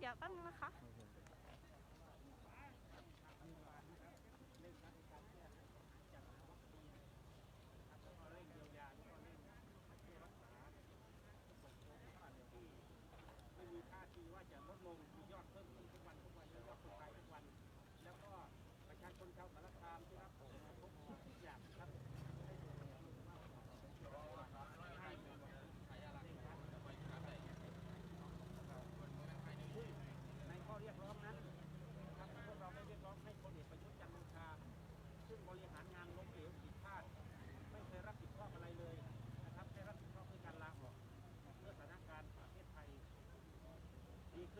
เดี๋ยวแป๊บนึงนะคะ ไม่มีท่าทีว่าจะลดลงมียอดเพิ่มขึ้นทุกวันทุกวันมียอดคนตายทุกวัน แล้วก็ประชาชนชาวสารคามที่รับผลกระทบทุกอย่างครับในข้อเรียกร้องนั้นนะครับพวกเราได้เรียกร้องให้พลเอกประยุทธ์จันทร์โอชา ซึ่งบริหารงานล้มเหลวผิดพลาด ไม่เคยรับผิดชอบอะไรเลยนะครับแค่รับผิดชอบด้วยการลาออกเพื่อสถานการณ์ประเทศไทย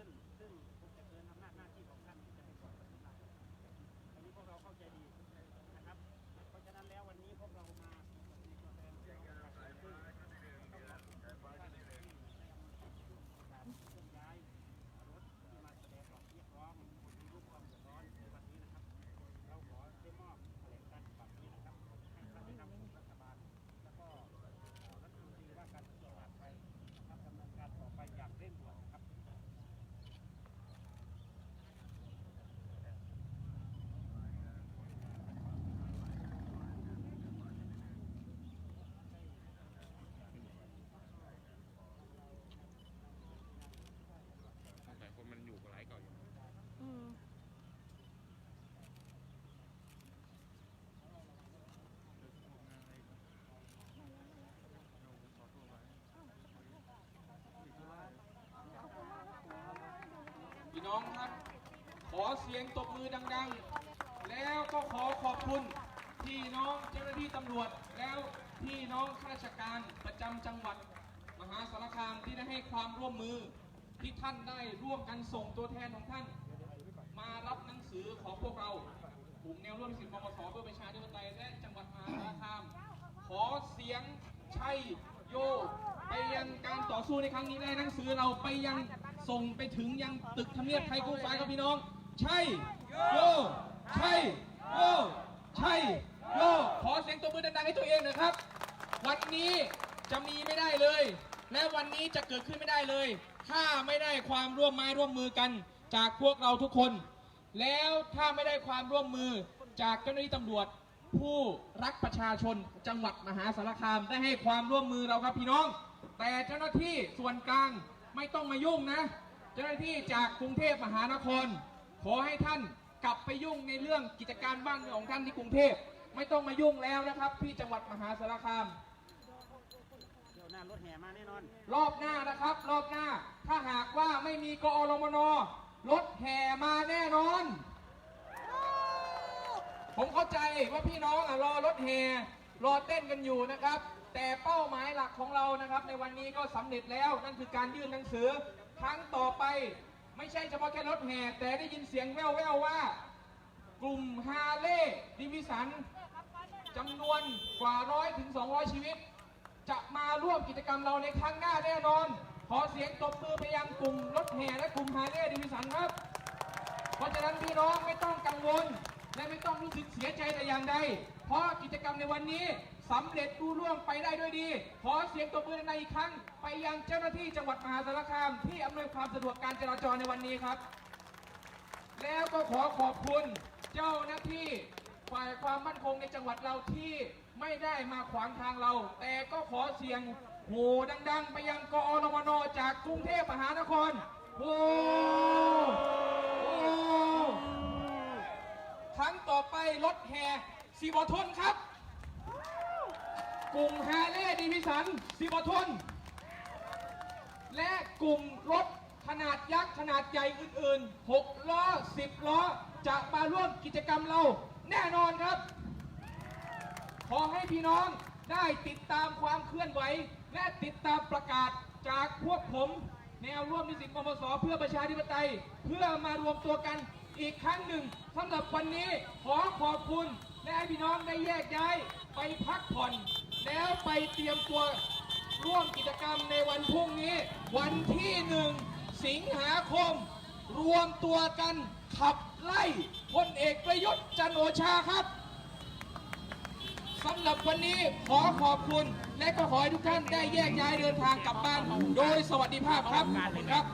ดีขึ้น ซึ่งคงจะเกินอำนาจหน้าที่ของท่านที่จะเป็นคนปฏิบัติอันนี้พวกเราเข้าใจดีนะครับ เพราะฉะนั้นแล้ววันนี้พวกเรามามีตัวแทนที่เราประกาศซึ่งต้องขอบคุณท่านที่ได้อำนวยการเคลื่อนย้ายรถที่มาแสดงออกเรียกร้องมีรูปความเดือดร้อนในวันนี้นะครับ เราขอได้มอบแถลงการฉบับนี้นะครับให้ท่านได้นำสู่รัฐบาล แล้วก็รัฐมนตรีว่าการกระทรวงมหาดไทยนะครับดำเนินการต่อไปอย่างเร่งด่วนนะครับ สงสัยคนมันอยู่กับไลฟ์ก่อนอยู่ อืม พี่น้อง ครับ ขอเสียงตบมือดังๆ แล้วก็ขอขอบคุณพี่น้องเจ้าหน้าที่ตำรวจ แล้วพี่น้องข้าราชการประจำจังหวัด มหาสารคามที่ได้ให้ความร่วมมือที่ท่านได้ร่วมกันส่งตัวแทนของท่าน มารับหนังสือของพวกเรากลุ่มแนวร่วมสิทธิมสเพื่อประชาธิปไตยและจังหวัดมหาสารคาม ขอเสียงชัยโย ไปยังการต่อสู้ในครั้งนี้และหนังสือเราไปยัง ส่งไปถึงยังตึกทำเนียบไทยกู้ฟ้าครับพี่น้อง ใช่โยใช่โยใช่โยขอเสียงตบมือดังๆให้ตัวเองน่อยครับ วันนี้จะมีไม่ได้เลย และวันนี้จะเกิดขึ้นไม่ได้เลย ถ้าไม่ได้ความร่วมไม้ร่วมมือกันจากพวกเราทุกคน แล้วถ้าไม่ได้ความร่วมมือจากเจ้าหน้าที่ตำรวจ ผู้รักประชาชนจังหวัดมหาสารคามได้ให้ความร่วมมือเราครับพี่น้อง แต่เจ้าหน้าที่ส่วนกลาง ไม่ต้องมายุ่งนะ เจ้าหน้าที่จากกรุงเทพมหานคร ขอให้ท่านกลับไปยุ่งในเรื่องกิจการบ้านเมืองของท่านที่กรุงเทพไม่ต้องมายุ่งแล้วนะครับ ที่จังหวัดมหาสารคามเที่ยวหน้ารถแห่มาแน่นอนรอบหน้านะครับ รอบหน้า ถ้าหากว่าไม่มีกอรมนรถแห่มาแน่นอน ผมเข้าใจว่าพี่น้องอะรอรถแห่ รอเต้นกันอยู่นะครับ แต่เป้าหมายหลักของเรานะครับ ในวันนี้ก็สำเร็จแล้วนั่นคือการยื่นหนังสือครั้งต่อไป ไม่ใช่เฉพาะแค่รถแห่แต่ได้ยินเสียงแว่วๆว่า กลุ่มฮาเล่ดิวิสันจำนวนกว่าร้อยถึง 200 ชีวิต จะมาร่วมกิจกรรมเราในครั้งหน้าแน่นอน ขอเสียงตบมือไปยังกลุ่มรถแห่และกลุ่มฮาเล่ดิวิสันครับ เพราะฉะนั้นพี่น้องไม่ต้องกังวลและไม่ต้องรู้สึกเสียใจแต่อย่างใด เพราะกิจกรรมในวันนี้สำเร็จรุ่ร่วงไปได้ด้วยดี ขอเสียงตบมือในอีกครั้ง ไปยังเจ้าหน้าที่จังหวัดมหาสารคาม ที่อำนวยความสะดวกการจราจรในวันนี้ครับ แล้วก็ขอขอบคุณเจ้าหน้าที่ฝ่ายความมั่นคงในจังหวัดเราที่ไม่ได้มาขวางทางเรา แต่ก็ขอเสียงโหดัง ๆ ไปยังกอรมนจากกรุงเทพมหานครโอ้โอ้ครั้งต่อไปรถแห่ สีบอทนครับ กลุ่มแฮเล่ดิวิสันสีบอทน และกลุ่มรถขนาดยักษ์ขนาดใหญ่อื่นๆ 6 ล้อ 10 ล้อ จะมาร่วมกิจกรรมเราแน่นอนครับ ขอให้พี่น้องได้ติดตามความเคลื่อนไหว และติดตามประกาศจากพวกผม แนวร่วมนิสิตมปสเพื่อประชาธิปไตย เพื่อมารวมตัวกันอีกครั้งหนึ่งสำหรับวันนี้ขอขอบคุณ และให้พี่น้องได้แยกย้ายไปพักผ่อน แล้วไปเตรียมตัวร่วมกิจกรรมในวันพรุ่งนี้ วันที่หนึ่งสิงหาคม รวมตัวกันขับไล่พลเอกประยุทธ์จันโอชาครับสำหรับวันนี้ขอขอบคุณ และก็ขอให้ทุกท่านได้แยกย้ายเดินทางกลับบ้าน โดยสวัสดิภาพครับขอบคุณครับ